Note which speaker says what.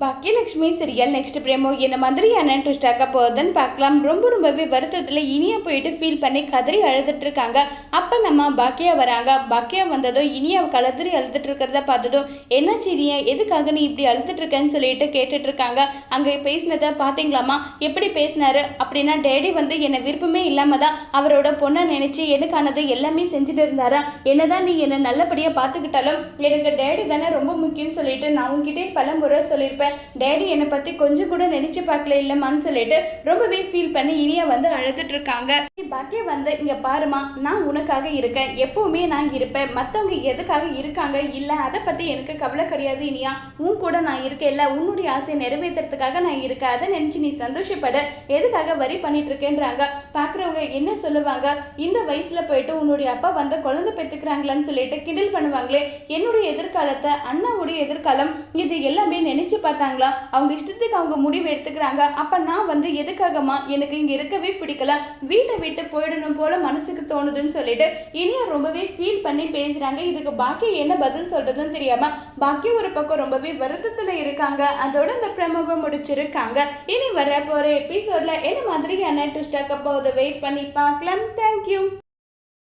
Speaker 1: Baakiyalakshmi serial next பிரேமோ என்ன மாதிரியான ட்விஸ்டாக்க போகுதுன்னு பார்க்கலாம். ரொம்ப ரொம்பவே வருத்தத்தில் இனியா போயிட்டு ஃபீல் பண்ணி கதறி அழுதுட்டு இருக்காங்க. அப்போ நம்ம பாக்கியா வராங்க. பாக்கியா வந்ததும் இனியா கலதறி அழுதுட்டு இருக்கிறத பார்த்ததும் என்னாச்சு இனியா? எதுக்காக நீ இப்படி அழுதுட்டு இருக்கேன்னு சொல்லிட்டு கேட்டுட்டு இருக்காங்க. அங்கே பேசினதை பார்த்தீங்களாமா எப்படி பேசினாரு? அப்படின்னா டேடி வந்து என்னை விருப்பமே இல்லாமல் தான் அவரோட பொண்ணை நினச்சி எனக்கானது எல்லாமே செஞ்சுட்டு இருந்தாரா? என்னதான் நீ என்னை நல்லபடியாக பார்த்துக்கிட்டாலும் எனக்கு டேடி தானே ரொம்ப முக்கியம்னு சொல்லிட்டு நான் உங்ககிட்டே பல முறை சொல்லியிருப்பேன். டேடி என்னை பற்றி கொஞ்சம் கூட நினைச்சு பார்க்கல இல்லைம்மான்னு சொல்லிட்டு ரொம்பவே ஃபீல் பண்ணி இனியா வந்து அழுதுட்டு இருக்காங்க. நீ பாக்கிய வந்து இங்க பாருமா நான் உனக்காக இருக்கேன். எப்பவுமே நான் இருப்பேன். மற்றவங்க எதுக்காக இருக்காங்க இல்லை அதை பற்றி எனக்கு கவலை கிடையாது இனியா. உன் கூட நான் இருக்கேன் இல்லை உன்னுடைய ஆசையை நிறைவேற்றுறதுக்காக நான் இருக்கேன். அதை நினச்சி நீ சந்தோஷப்பட. எதுக்காக வரி பண்ணிட்டு இருக்கேன்றாங்க. பார்க்குறவங்க என்ன சொல்லுவாங்க? இந்த வயசுல போயிட்டு உன்னுடைய அப்பா வந்து குழந்தை பெற்றுக்கிறாங்களான்னு சொல்லிட்டு கிண்டல் பண்ணுவாங்களே. என்னுடைய எதிர்காலத்தை அண்ணாவுடைய எதிர்காலம் இது எல்லாமே நினைச்சு பார்த்தாங்களா? அவங்க இஷ்டத்துக்கு அவங்க முடிவு எடுத்துக்கிறாங்க. அப்போ நான் வந்து எதுக்காகமா எனக்கு இங்கே இருக்கவே பிடிக்கல? வீட்டை விட்டு போயிடணும் போல மனசுக்கு தோணுதுன்னு சொல்லிட்டு இனியா ரொம்பவே ஃபீல் பண்ணி பேசுகிறாங்க இதுக்கு பாக்கி என்ன பதில் சொல்கிறதுன்னு தெரியாமல் பாக்கி ஒரு பக்கம் ரொம்பவே வருத்தத்தில் இருக்காங்க. அதோட இந்த பிரமவை முடிச்சிருக்காங்க. இனி வர போகிற எபிசோடில் என்ன மாதிரியான ட்விஸ்டாக்க போகுது? வெயிட் பண்ணி பார்க்கலாம். தேங்க்யூ